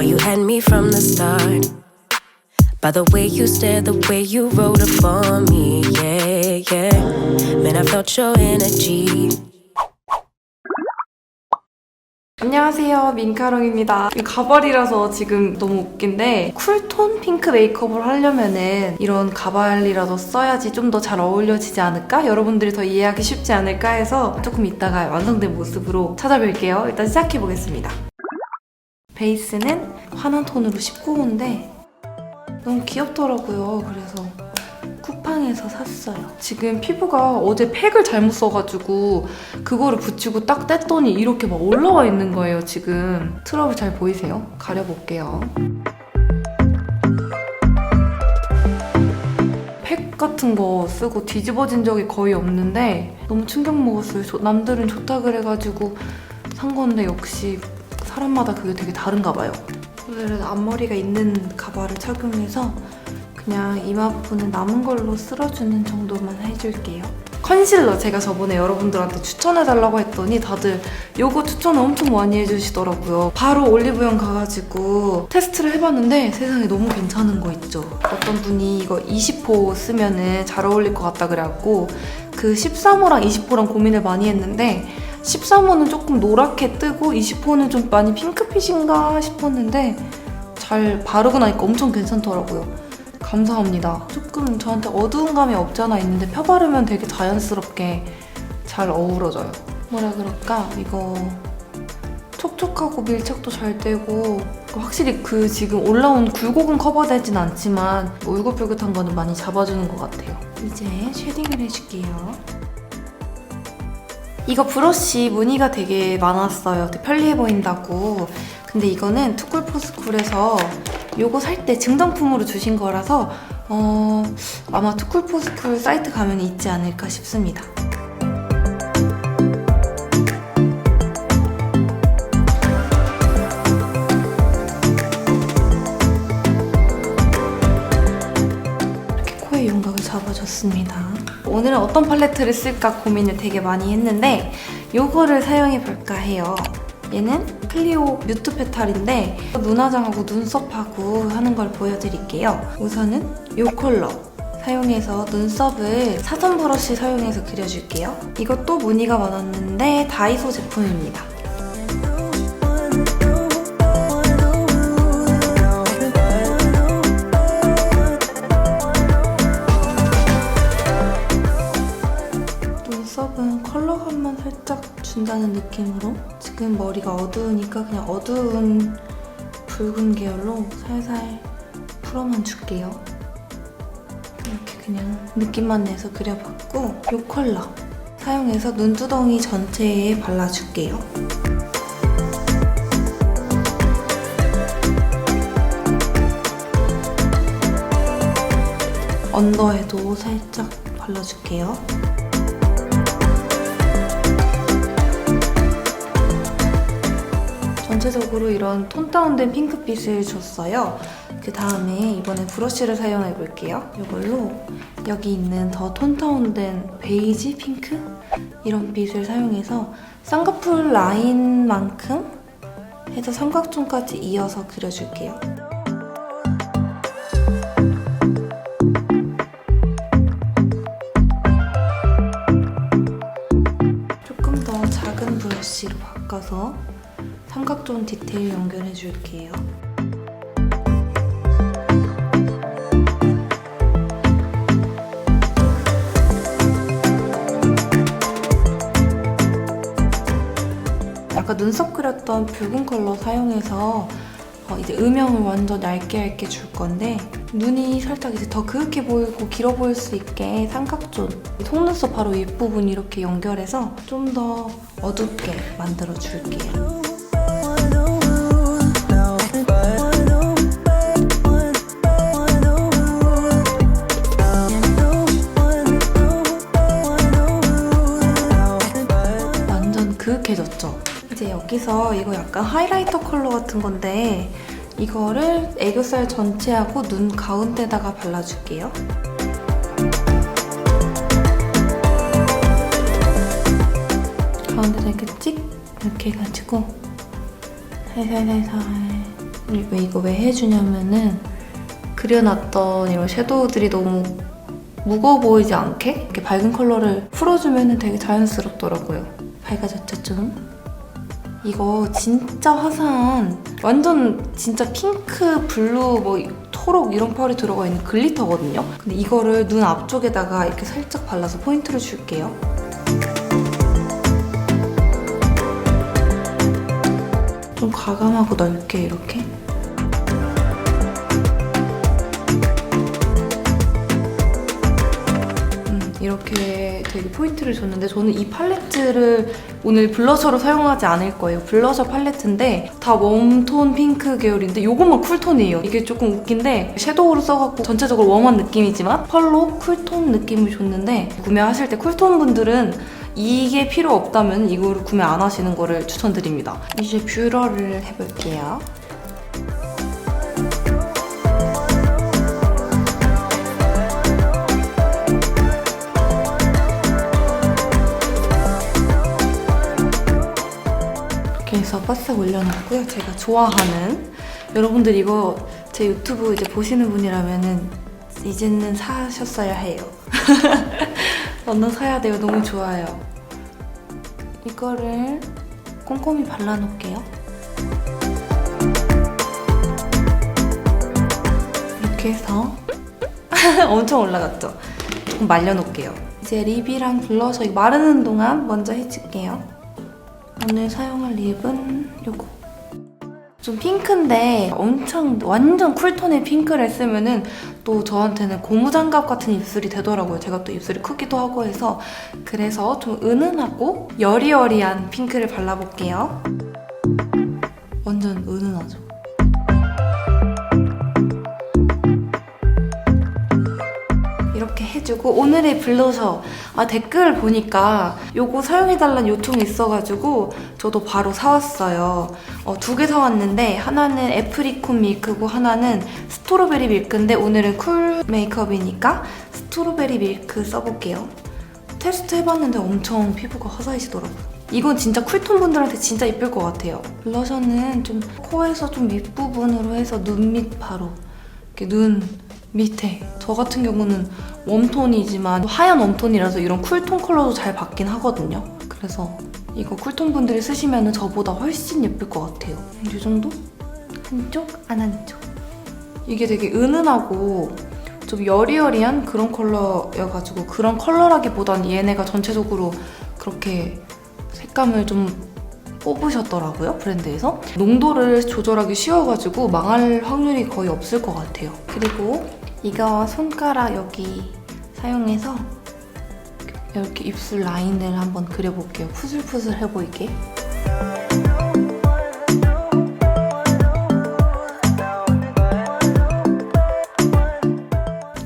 Boy, you had me from the start. By the way you stare, the way you wrote up on me, yeah, yeah. Man, I felt your energy. 안녕하세요 민카롱입니다 이 가발이라서 지금 너무 웃긴데 쿨톤 핑크 메이크업을 하려면은 이런 가발이라도 써야지 좀 더 잘 어울려지지 않을까? 여러분들이 더 이해하기 쉽지 않을까 해서 조금 이따가 완성된 모습으로 찾아뵐게요 일단 시작해보겠습니다 베이스는 환한 톤으로 19호인데 너무 귀엽더라고요 그래서 쿠팡에서 샀어요. 지금 피부가 어제 팩을 잘못 써가지고 그거를 붙이고 딱 뗐더니 이렇게 막 올라와 있는 거예요, 지금. 트러블 잘 보이세요? 가려볼게요. 팩 같은 거 쓰고 뒤집어진 적이 거의 없는데 너무 충격 먹었어요. 저- 남들은 좋다 그래가지고 산 건데 역시 사람마다 그게 되게 다른가 봐요. 오늘은 앞머리가 있는 가발을 착용해서 그냥 이마 부분은 남은 걸로 쓸어주는 정도만 해줄게요. 컨실러 제가 저번에 여러분들한테 추천해달라고 했더니 다들 이거 추천 엄청 많이 해주시더라고요. 바로 올리브영 가가지고 테스트를 해봤는데 세상에 너무 괜찮은 거 있죠. 어떤 분이 이거 20호 쓰면은 잘 어울릴 것 같다 그래갖고 그 13호랑 20호랑 고민을 많이 했는데 13호는 조금 노랗게 뜨고 20호는 좀 많이 핑크빛인가 싶었는데 잘 바르고 나니까 엄청 괜찮더라고요. 감사합니다. 조금 저한테 어두운 감이 없지 않아 있는데 펴바르면 되게 자연스럽게 잘 어우러져요. 뭐라 그럴까? 이거 촉촉하고 밀착도 잘 되고 확실히 그 지금 올라온 굴곡은 커버되진 않지만 뭐 울긋불긋한 거는 많이 잡아주는 것 같아요. 이제 쉐딩을 해줄게요. 이거 브러쉬 무늬가 되게 많았어요. 되게 편리해 보인다고. 근데 이거는 투쿨포스쿨에서 요거 살 때 증정품으로 주신 거라서 어, 아마 투쿨포스쿨 사이트 가면 있지 않을까 싶습니다. 오늘은 어떤 팔레트를 쓸까 고민을 되게 많이 했는데 요거를 사용해 볼까 해요. 얘는 클리오 뮤트 페탈인데 눈화장하고 눈썹하고 하는 걸 보여드릴게요. 우선은 요 컬러 사용해서 눈썹을 사선 브러쉬 사용해서 그려줄게요. 이것도 무늬가 많았는데 다이소 제품입니다. 준다는 느낌으로 지금 머리가 어두우니까 그냥 어두운 붉은 계열로 살살 풀어만 줄게요. 이렇게 그냥 느낌만 내서 그려봤고 이 컬러 사용해서 눈두덩이 전체에 발라줄게요. 언더에도 살짝 발라줄게요. 전체적으로 이런 톤 다운된 핑크빛을 줬어요. 그 다음에 이번에 브러쉬를 사용해 볼게요. 이걸로 여기 있는 더 톤 다운된 베이지 핑크 이런 빛을 사용해서 쌍꺼풀 라인만큼 해서 삼각존까지 이어서 그려줄게요. 조금 더 작은 브러쉬로 바꿔서 삼각존 디테일 연결해 줄게요. 아까 눈썹 그렸던 붉은 컬러 사용해서 어, 이제 음영을 완전 얇게 얇게 줄 건데 눈이 살짝 이제 더 그윽해 보이고 길어 보일 수 있게 삼각존 속눈썹 바로 윗부분 이렇게 연결해서 좀 더 어둡게 만들어 줄게요. 여기서 이거 약간 하이라이터 컬러 같은 건데 이거를 애교살 전체하고 눈 가운데다가 발라줄게요. 가운데다 이렇게 찍 이렇게 해가지고 살살살살 왜 이거 왜 해주냐면은 그려놨던 이런 섀도우들이 너무 무거워 보이지 않게 이렇게 밝은 컬러를 풀어주면 되게 자연스럽더라고요. 밝아졌죠 좀? 이거 진짜 화사한 완전 진짜 핑크, 블루, 뭐 토록 이런 펄이 들어가 있는 글리터거든요. 근데 이거를 눈 앞쪽에다가 이렇게 살짝 발라서 포인트를 줄게요. 좀 과감하고 넓게 이렇게. 이렇게 되게 포인트를 줬는데 저는 이 팔레트를 오늘 블러셔로 사용하지 않을 거예요. 블러셔 팔레트인데 다 웜톤 핑크 계열인데 이것만 쿨톤이에요. 이게 조금 웃긴데 섀도우로 써갖고 전체적으로 웜한 느낌이지만 펄로 쿨톤 느낌을 줬는데 구매하실 때 쿨톤 분들은 이게 필요 없다면 이거를 구매 안 하시는 거를 추천드립니다. 이제 뷰러를 해볼게요. 이렇게 해서 바싹 올려놨고요. 제가 좋아하는 여러분들 이거 제 유튜브 이제 보시는 분이라면은 이제는 사셨어야 해요. 얼른 사야 돼요. 너무 좋아요. 이거를 꼼꼼히 발라놓을게요. 이렇게 해서 엄청 올라갔죠? 말려놓을게요. 이제 립이랑 블러셔 마르는 동안 먼저 해줄게요. 오늘 사용할 립은 요거. 좀 핑크인데 엄청 완전 쿨톤의 핑크를 쓰면은 또 저한테는 고무장갑 같은 입술이 되더라고요. 제가 또 입술이 크기도 하고 해서 그래서 좀 은은하고 여리여리한 핑크를 발라볼게요. 완전 은은하죠. 이렇게 해주고 오늘의 블러셔 아 댓글 보니까 요거 사용해달라는 요청이 있어가지고 저도 바로 사왔어요. 어, 두 개 사왔는데 하나는 애프리콘 밀크고 하나는 스트로베리 밀크인데 오늘은 쿨 메이크업이니까 스트로베리 밀크 써볼게요. 테스트 해봤는데 엄청 피부가 화사해지더라고요. 이건 진짜 쿨톤 분들한테 진짜 이쁠 것 같아요. 블러셔는 좀 코에서 좀 밑부분으로 해서 눈 밑 바로 이렇게 눈 밑에 저 같은 경우는 웜톤이지만 하얀 웜톤이라서 이런 쿨톤 컬러도 잘 받긴 하거든요. 그래서 이거 쿨톤 분들이 쓰시면 저보다 훨씬 예쁠 것 같아요. 이 정도? 한쪽, 안 한쪽. 이게 되게 은은하고 좀 여리여리한 그런 컬러여가지고 그런 컬러라기보단 얘네가 전체적으로 그렇게 색감을 좀 뽑으셨더라고요 브랜드에서 농도를 조절하기 쉬워가지고 망할 확률이 거의 없을 것 같아요 그리고 이거 손가락 여기 사용해서 이렇게 입술 라인을 한번 그려볼게요. 푸슬푸슬해 보이게.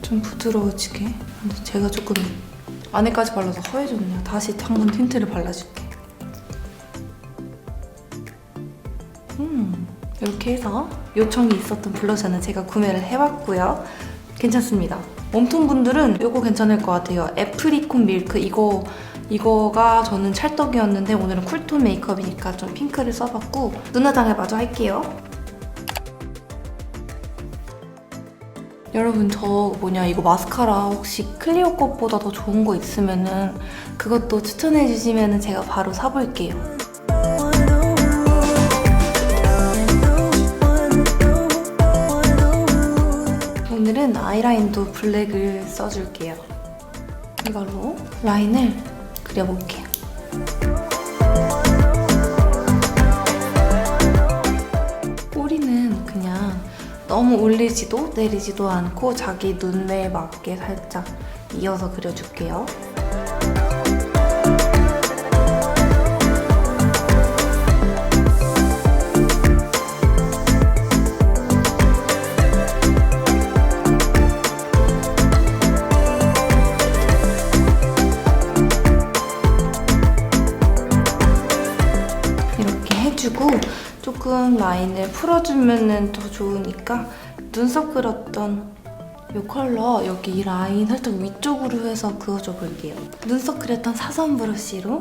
좀 부드러워지게. 제가 조금 안에까지 발라서 허해졌네요. 다시 한번 틴트를 발라줄게. 음, 이렇게 해서 요청이 있었던 블러셔는 제가 구매를 해봤고요. 괜찮습니다. 웜톤 분들은 이거 괜찮을 것 같아요. 애프리콘 밀크 이거 이거가 저는 찰떡이었는데 오늘은 쿨톤 메이크업이니까 좀 핑크를 써봤고 눈화장을 마저 할게요. 여러분 저 뭐냐 이거 마스카라 혹시 클리오 것보다 더 좋은 거 있으면은 그것도 추천해 주시면은 제가 바로 사볼게요. 아이라인도 블랙을 써줄게요. 이걸로 라인을 그려볼게요. 꼬리는 그냥 너무 올리지도 내리지도 않고 자기 눈매에 맞게 살짝 이어서 그려줄게요. 조금 라인을 풀어주면 더 좋으니까 눈썹 그렸던 이 컬러 여기 이 라인 살짝 위쪽으로 해서 그어줘 볼게요. 눈썹 그렸던 사선 브러쉬로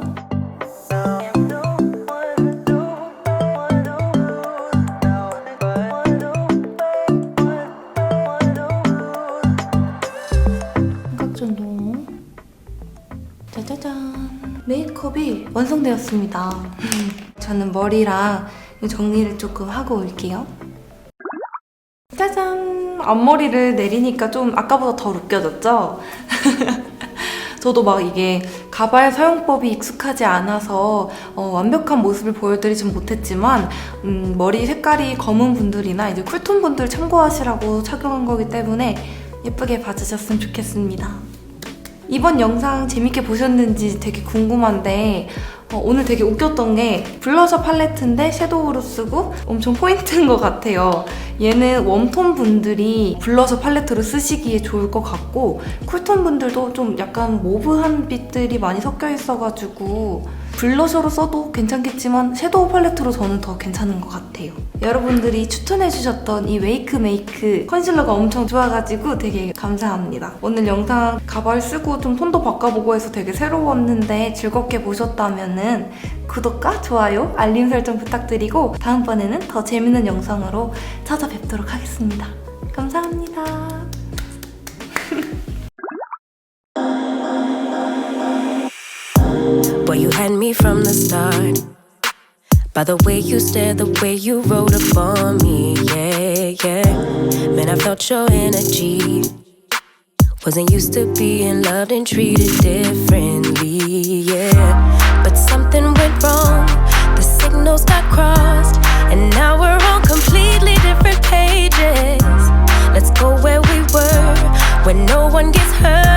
삼각존동 짜자잔 메이크업이 완성되었습니다. 저는 머리랑 정리를 조금 하고 올게요. 짜잔! 앞머리를 내리니까 좀 아까보다 더 웃겨졌죠? 저도 막 이게 가발 사용법이 익숙하지 않아서 어, 완벽한 모습을 보여드리진 못했지만 음, 머리 색깔이 검은 분들이나 이제 쿨톤 분들 참고하시라고 착용한 거기 때문에 예쁘게 봐주셨으면 좋겠습니다. 이번 영상 재밌게 보셨는지 되게 궁금한데 어, 오늘 되게 웃겼던 게 블러셔 팔레트인데 섀도우로 쓰고 엄청 포인트인 것 같아요. 얘는 웜톤 분들이 블러셔 팔레트로 쓰시기에 좋을 것 같고 쿨톤 분들도 좀 약간 모브한 빛들이 많이 섞여 있어가지고 블러셔로 써도 괜찮겠지만 섀도우 팔레트로 저는 더 괜찮은 것 같아요. 여러분들이 추천해주셨던 이 웨이크 메이크 컨실러가 엄청 좋아가지고 되게 감사합니다. 오늘 영상 가발 쓰고 좀 톤도 바꿔보고 해서 되게 새로웠는데 즐겁게 보셨다면은 구독과 좋아요, 알림 설정 부탁드리고 다음번에는 더 재밌는 영상으로 찾아뵙도록 하겠습니다. 감사합니다. you had me from the start. By the way you stared, the way you wrote up on me, yeah, yeah. Man, I felt your energy. Wasn't used to being loved and treated differently, yeah. But something went wrong, the signals got crossed, and now we're on completely different pages. Let's go where we were, where no one gets hurt.